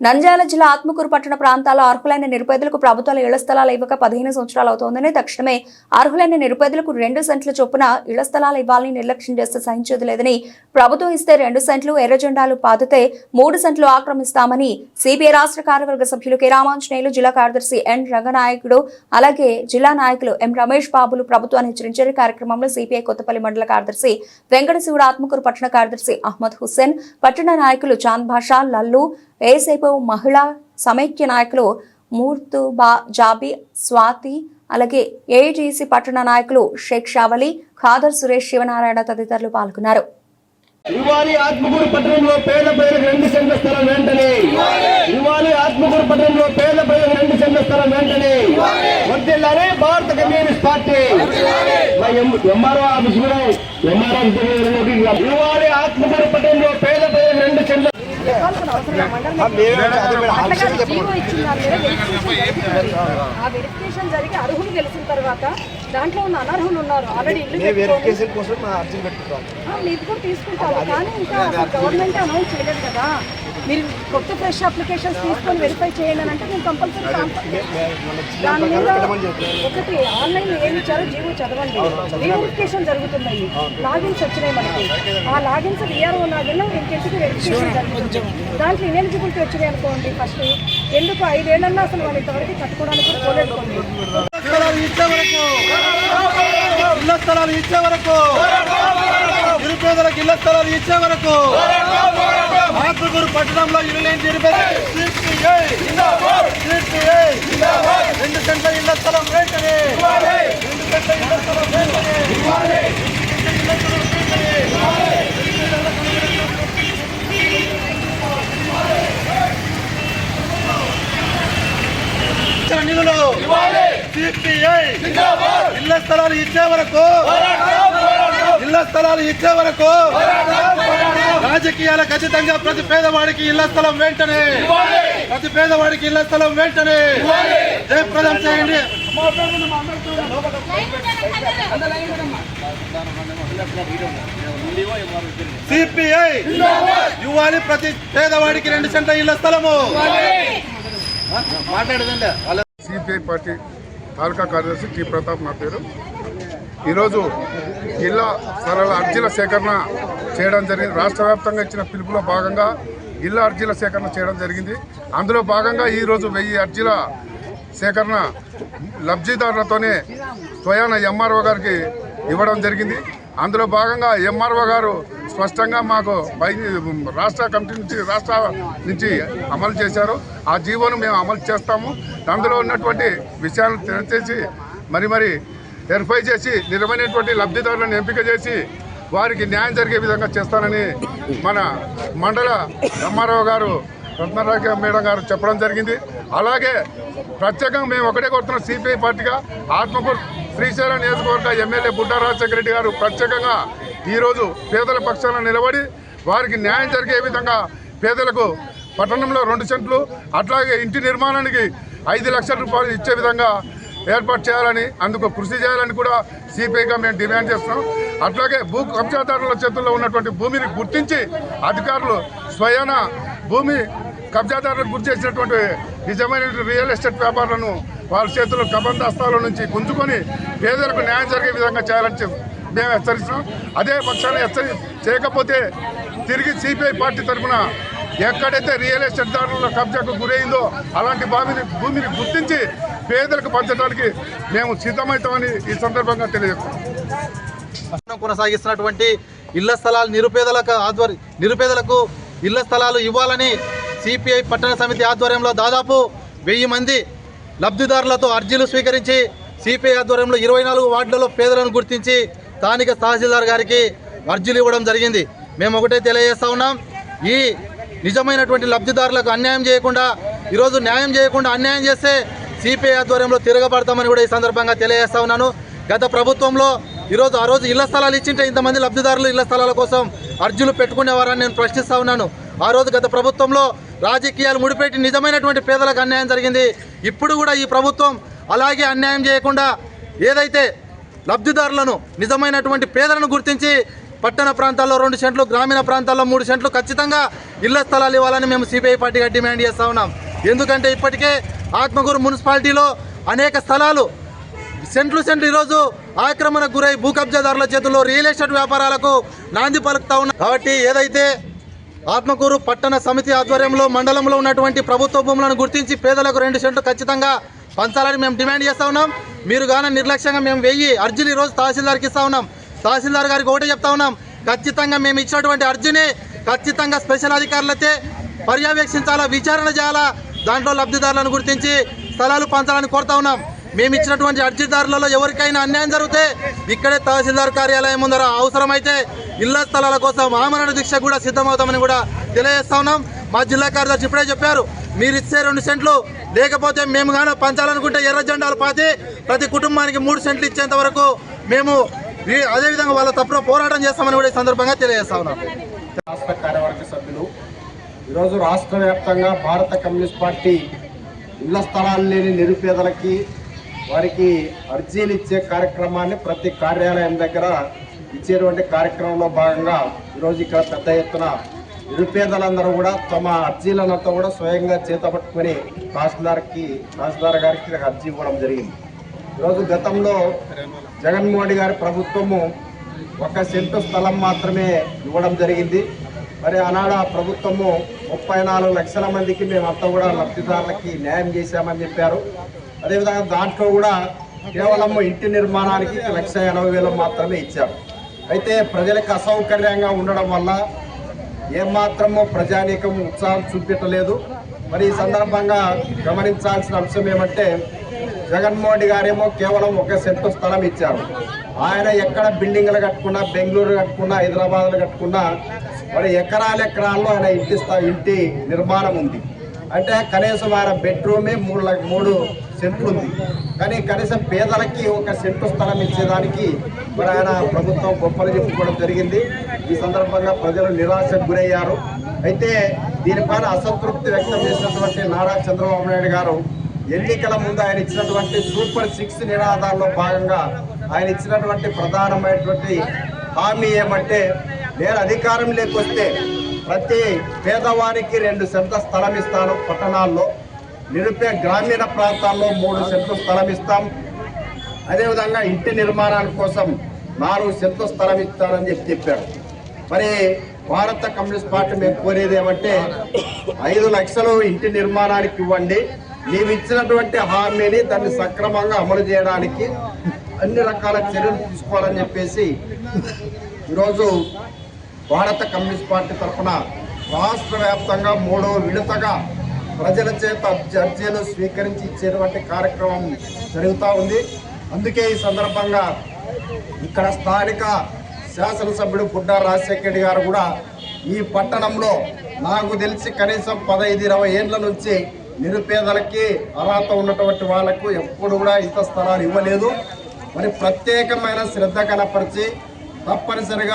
నంద్యాల జిల్లా ఆత్మకూరు పట్టణ ప్రాంతాల్లో అర్హులైన నిరుపేదలకు ప్రభుత్వాలు ఇళ్ళ స్థలాలు ఇవ్వక పదిహేను సంవత్సరాలు అవుతోందని తక్షణమే అర్హులైన నిరుపేదలకు రెండు సెంట్ల చొప్పున ఇళ్ళ స్థలాలు ఇవ్వాలని నిర్లక్ష్యం చేస్తే సహించేది లేదని ప్రభుత్వం ఇస్తే రెండు సెంట్లు ఎర్ర జెండాలు పాతితే మూడు సెంట్లు ఆక్రమిస్తామని సిపిఐ రాష్ట్ర కార్యవర్గ సభ్యులు కె రామాంజనేయులు జిల్లా కార్యదర్శి ఎన్ రంగనాయకుడు అలాగే జిల్లా నాయకులు ఎం రమేష్ బాబులు ప్రభుత్వాన్ని హెచ్చరించారు. కార్యక్రమంలో సిపిఐ కొత్తపల్లి మండల కార్యదర్శి వెంకటశివుడు ఆత్మకూరు పట్టణ కార్యదర్శి అహ్మద్ హుస్సేన్ పట్టణ నాయకులు చాంద్ భాషా లల్లు ఏసేపు మహిళా సమైక్య నాయకులు మూర్తు బా జాబి స్వాతి అలాగే ఏజీసీ పట్టణ నాయకులు షేక్ షావలి ఖాదర్ సురేష్ శివనారాయణ తదితరులు పాల్గొన్నారు. ఇవాళ ఆత్మకూరు పట్టణంలో పేద ప్రజలకు రెండు సెంట్ల స్థలం వెంటనే. ఇవాళ ఆత్మకూరు పట్టణంలో పేద ప్రజలకు రెండు సెంట్ల స్థలం వెంటనే. వర్దిల్లాలి భారత కమ్యూనిస్ట్ పార్టీ. ఎంఆర్ఓ ఆఫీస్ కూడా ఎంఆర్ఓ ఆఫీస్ ఆత్మకూరు పట్టణంలో పేద ప్రజలకు రెండు సెంట్ల ఆ వెరిఫికేషన్ జరిగి అర్హులు గెలిచిన తర్వాత దాంట్లో ఉన్న అనర్హులు ఉన్నారు. ఆల్రెడీ ఇల్లు పెట్టుకొని- వెరిఫికేషన్ కోసం మీరు కూడా తీసుకుంటారు కానీ ఇంకా గవర్నమెంట్ అనౌన్స్ చేయలేదు కదా. మీరు కొత్త ఫ్రెష్ అప్లికేషన్స్ తీసుకొని వెరిఫై చేయండి అని అంటే నేను కంపల్సరీ దాని మీద ఒకటి ఆన్లైన్ ఏమి ఇచ్చారో జీవో చదవండి. రీవెరిఫికేషన్ జరుగుతున్నాయి లాగిన్స్ వచ్చినాయి మనకి. ఆ లాగిన్స్ విఆర్ఓ లాగిన్ ఇంటింటికి వెరిఫికేషన్ జరుగుతుంది. దాంట్లో ఇనెలిజిబిలిటీ వచ్చినాయి అనుకోండి ఫస్ట్ ఎందుకు ఐదేళ్ళన్నా అసలు వాళ్ళు ఇంతవరకు కట్టుకోవడానికి కూడా పోలేదుకోండి ఇచ్చే వరకు. ఇచ్చే వరకు. నిరుపేదలకు ఇళ్ళ స్థలాలు ఇచ్చే వరకు ఆత్మకూరు పట్టణంలో ఇల్లు లేని నిరుపేదలకు రెండు సెంట్ల ఇళ్ళ స్థలం వెంటనే రెండు సెంట్ల ఇళ్ళ స్థలం వెంటనే నిధులు ఇళ్ళ స్థలాలు ఇచ్చే వరకు స్థలాలు ఇచ్చే వరకు రాజకీయాల ఖచ్చితంగా ప్రతి పేదవాడికి ఇళ్ళ స్థలం వెంటనే. ప్రతి పేదవాడికి ఇళ్ళ స్థలం వెంటనే. జయప్రదం చేయండి. సిపిఐ ఇవ్వాలి ప్రతి పేదవాడికి రెండు సెంట్ల ఇళ్ళ స్థలము. మాట్లాడదండి. సిపిఐ పార్టీ తాలూకా కార్యదర్శి టి ప్రతాప్ నా పేరు. ఈరోజు జిల్లా స్థలాల అర్జీల సేకరణ చేయడం జరిగింది. రాష్ట్ర వ్యాప్తంగా ఇచ్చిన పిలుపులో భాగంగా జిల్లా అర్జీల సేకరణ చేయడం జరిగింది. అందులో భాగంగా ఈరోజు వెయ్యి అర్జీల సేకరణ లబ్ధిదారులతోనే స్వయాన ఎంఆర్ఓ గారికి ఇవ్వడం జరిగింది. అందులో భాగంగా ఎంఆర్ఓ గారు స్పష్టంగా మాకు పై రాష్ట్ర కమిటీ నుంచి రాష్ట్ర నుంచి అమలు చేశారు. ఆ జీవోను మేము అమలు చేస్తాము. అందులో ఉన్నటువంటి విషయాలు తెలియచేసి మరి మరి వెరిఫై చేసి నిజమైనటువంటి లబ్ధిదారులను ఎంపిక చేసి వారికి న్యాయం జరిగే విధంగా చేస్తానని మన మండల ఎంఆర్ఓ గారు రత్నరాజ మేడం గారు చెప్పడం జరిగింది. అలాగే ప్రత్యేకంగా మేము ఒకటే కోరుతున్నాం సిపిఐ పార్టీగా ఆత్మకూరు శ్రీశైలం నియోజకవర్గ ఎమ్మెల్యే బుడ్డా రాజశేఖర రెడ్డి గారు ప్రత్యేకంగా ఈరోజు పేదల పక్షాన నిలబడి వారికి న్యాయం జరిగే విధంగా పేదలకు పట్టణంలో రెండు సెంట్లు అట్లాగే ఇంటి నిర్మాణానికి ఐదు లక్షల రూపాయలు ఇచ్చే విధంగా ఏర్పాటు చేయాలని అందుకు కృషి చేయాలని కూడా సిపిఐగా మేము డిమాండ్ చేస్తున్నాం. అట్లాగే భూ కబ్జాదారుల చేతుల్లో ఉన్నటువంటి భూమిని గుర్తించి అధికారులు స్వయాన భూమి కబ్జాదారులకు గురి చేసినటువంటి నిజమైన రియల్ ఎస్టేట్ వ్యాపారులను వాళ్ళ చేతుల్లో కబందాస్తాల నుంచి గుంజుకొని పేదలకు న్యాయం జరిగే విధంగా చేయాలని మేము హెచ్చరిస్తున్నాం. అదే పక్షాన్ని హెచ్చరి చేయకపోతే తిరిగి సిపిఐ పార్టీ తరఫున ఎక్కడైతే రియల్ ఎస్టేట్ దారుల కబ్జాకు గురైందో అలాంటి భూమిని భూమిని గుర్తించి పేదలకు పంచడానికి మేము సిద్ధమవుతామని ఈ సందర్భంగా తెలియజేస్తాం. కొనసాగిస్తున్నటువంటి ఇళ్ళ స్థలాలు నిరుపేదలకు ఆధ్వర్య నిరుపేదలకు ఇళ్ళ స్థలాలు ఇవ్వాలని సిపిఐ పట్టణ సమితి ఆధ్వర్యంలో దాదాపు వెయ్యి మంది లబ్ధిదారులతో అర్జీలు స్వీకరించి సిపిఐ ఆధ్వర్యంలో ఇరవై నాలుగు వార్డులలో పేదలను గుర్తించి స్థానిక తహసీల్దార్ గారికి అర్జీలు ఇవ్వడం జరిగింది. మేము ఒకటే తెలియజేస్తా ఉన్నాం. ఈ నిజమైనటువంటి లబ్ధిదారులకు అన్యాయం చేయకుండా ఈరోజు న్యాయం చేయకుండా అన్యాయం చేస్తే సిపిఐ ఆధ్వర్యంలో తిరగబడతామని కూడా ఈ సందర్భంగా తెలియజేస్తా ఉన్నాను. గత ప్రభుత్వంలో ఈరోజు ఆ రోజు ఇళ్ళ స్థలాలు ఇచ్చింటే ఇంతమంది లబ్ధిదారులు ఇళ్ళ స్థలాల కోసం అర్జీలు పెట్టుకునేవారని నేను ప్రశ్నిస్తా ఉన్నాను. ఆ రోజు గత ప్రభుత్వంలో రాజకీయాలు ముడిపెట్టి నిజమైనటువంటి పేదలకు అన్యాయం జరిగింది. ఇప్పుడు కూడా ఈ ప్రభుత్వం అలాగే అన్యాయం చేయకుండా ఏదైతే లబ్ధిదారులను నిజమైనటువంటి పేదలను గుర్తించి పట్టణ ప్రాంతాల్లో రెండు సెంట్లు గ్రామీణ ప్రాంతాల్లో మూడు సెంట్లు ఖచ్చితంగా ఇళ్ళ స్థలాలు ఇవ్వాలని మేము సిపిఐ పార్టీగా డిమాండ్ చేస్తా ఉన్నాం. ఎందుకంటే ఇప్పటికే ఆత్మకూరు మున్సిపాలిటీలో అనేక స్థలాలు సెంట్లు సెంట్లు ఈరోజు ఆక్రమణకు గురై భూ కబ్జాదారుల చేతుల్లో రియల్ ఎస్టేట్ వ్యాపారాలకు నాంది పలుకుతా ఉన్నారు. కాబట్టి ఏదైతే ఆత్మకూరు పట్టణ సమితి ఆధ్వర్యంలో మండలంలో ఉన్నటువంటి ప్రభుత్వ భూములను గుర్తించి పేదలకు రెండు సెంట్లు ఖచ్చితంగా పంచాలని మేము డిమాండ్ చేస్తా ఉన్నాం. మీరు గాన నిర్లక్ష్యంగా మేము వెయ్యి అర్జీలు ఈరోజు తహసీల్దార్కి ఇస్తా ఉన్నాం. తహసీల్దార్ గారికి ఒకటే చెప్తా ఉన్నాం. ఖచ్చితంగా మేము ఇచ్చినటువంటి అర్జీని ఖచ్చితంగా స్పెషల్ అధికారులైతే పర్యవేక్షించాలా విచారణ చేయాలా దాంట్లో లబ్ధిదారులను గుర్తించి స్థలాలు పంచాలని కోరుతా ఉన్నాం. మేము ఇచ్చినటువంటి అర్జీదారులలో ఎవరికైనా అన్యాయం జరిగితే ఇక్కడే తహసీల్దార్ కార్యాలయం ముందర అవసరమైతే ఇళ్ళ స్థలాల కోసం ఆమరణ దీక్ష కూడా సిద్ధమవుతామని కూడా తెలియజేస్తా ఉన్నాం. మా జిల్లా కార్యదర్శి ఇప్పుడే చెప్పారు మీరు ఇచ్చే రెండు సెంట్లు లేకపోతే మేము కానీ పంచాలనుకుంటే ఎర్ర జెండాలు పాతి ప్రతి కుటుంబానికి మూడు సెంట్లు ఇచ్చేంత వరకు మేము అదేవిధంగా వాళ్ళ తప్పున పోరాటం చేస్తామని కూడా ఈ సందర్భంగా తెలియజేస్తా ఉన్నాం. ఈరోజు రాష్ట్ర వ్యాప్తంగా భారత కమ్యూనిస్ట్ పార్టీ ఇళ్ళ స్థలాలు లేని నిరుపేదలకి వారికి అర్జీలు ఇచ్చే కార్యక్రమాన్ని ప్రతి కార్యాలయం దగ్గర ఇచ్చేటువంటి కార్యక్రమంలో భాగంగా ఈరోజు ఇక్కడ పెద్ద ఎత్తున నిరుపేదలందరూ కూడా తమ అర్జీలనంతా కూడా స్వయంగా చేతపట్టుకొని తహసీల్దార్కి తహసీల్దార్ గారికి అర్జీ ఇవ్వడం జరిగింది. ఈరోజు గతంలో జగన్మోహన్ గారి ప్రభుత్వము ఒక సెంటు స్థలం మాత్రమే ఇవ్వడం జరిగింది. మరి ఆనాడు ఆ ప్రభుత్వము ముప్పై నాలుగు లక్షల మందికి మేమంతా కూడా లబ్ధిదారులకి న్యాయం చేశామని చెప్పారు. అదేవిధంగా దాంట్లో కూడా కేవలం ఇంటి నిర్మాణానికి లక్ష ఎనభై వేలు మాత్రమే ఇచ్చారు. అయితే ప్రజలకు అసౌకర్యంగా ఉండడం వల్ల ఏమాత్రము ప్రజానీకం ఉత్సాహం చూపించలేదు. మరి ఈ సందర్భంగా గమనించాల్సిన అంశం ఏమంటే జగన్మోహన్ రెడ్డి గారేమో కేవలం ఒక సెంటు స్థలం ఇచ్చారు. ఆయన ఎక్కడ బిల్డింగ్లు కట్టుకున్నా బెంగళూరు కట్టుకున్నా హైదరాబాద్లో కట్టుకున్నా మరి ఎకరాల ఎకరాల్లో ఆయన ఇంటి ఇంటి నిర్మాణం ఉంది. అంటే కనీసం ఆయన బెడ్రూమే మూడు మూడు సెంట్లు ఉంది. కానీ కనీసం పేదలకి ఒక సెంటు స్థలం ఇచ్చేదానికి మరి ఆయన ప్రభుత్వం గొప్పలు చెప్పుకోవడం జరిగింది. ఈ సందర్భంగా ప్రజలు నిరాశకు గురయ్యారు. అయితే దీనిపైన అసంతృప్తి వ్యక్తం చేసినటువంటి నారా చంద్రబాబు నాయుడు గారు ఎన్నికల ముందు ఆయన ఇచ్చినటువంటి సూపర్ సిక్స్ నినాదాల్లో భాగంగా ఆయన ఇచ్చినటువంటి ప్రధానమైనటువంటి హామీ ఏమంటే నేను అధికారం లేకొస్తే ప్రతి పేదవానికి రెండు సెంట్ల స్థలం ఇస్తాను పట్టణాల్లో. నిరుపే గ్రామీణ ప్రాంతాల్లో మూడు సెంట్లు స్థలం ఇస్తాం. అదేవిధంగా ఇంటి నిర్మాణాల కోసం నాలుగు సెంట్లు స్థలం ఇస్తానని చెప్పి చెప్పారు. మరి భారత కమ్యూనిస్ట్ పార్టీ మేము కోరేది ఏమంటే ఐదు లక్షలు ఇంటి నిర్మాణానికి ఇవ్వండి. మేము ఇచ్చినటువంటి హామీని దాన్ని సక్రమంగా అమలు చేయడానికి అన్ని రకాల చర్యలు తీసుకోవాలని చెప్పేసి ఈరోజు భారత కమ్యూనిస్ట్ పార్టీ తరఫున రాష్ట్ర వ్యాప్తంగా మూడో విడతగా ప్రజల చేత చర్చలు స్వీకరించి ఇచ్చేటువంటి కార్యక్రమం జరుగుతూ ఉంది. అందుకే ఈ సందర్భంగా ఇక్కడ స్థానిక శాసనసభ్యుడు బుడ్డా రాజశేఖర గారు కూడా ఈ పట్టణంలో నాకు తెలిసి కనీసం పదహైదు ఇరవై ఏళ్ళ నుంచి నిరుపేదలకి అర్హత ఉన్నటువంటి వాళ్ళకు ఎప్పుడు కూడా ఇంత స్థలాలు ఇవ్వలేదు. మరి ప్రత్యేకమైన శ్రద్ధ కనపరిచి తప్పనిసరిగా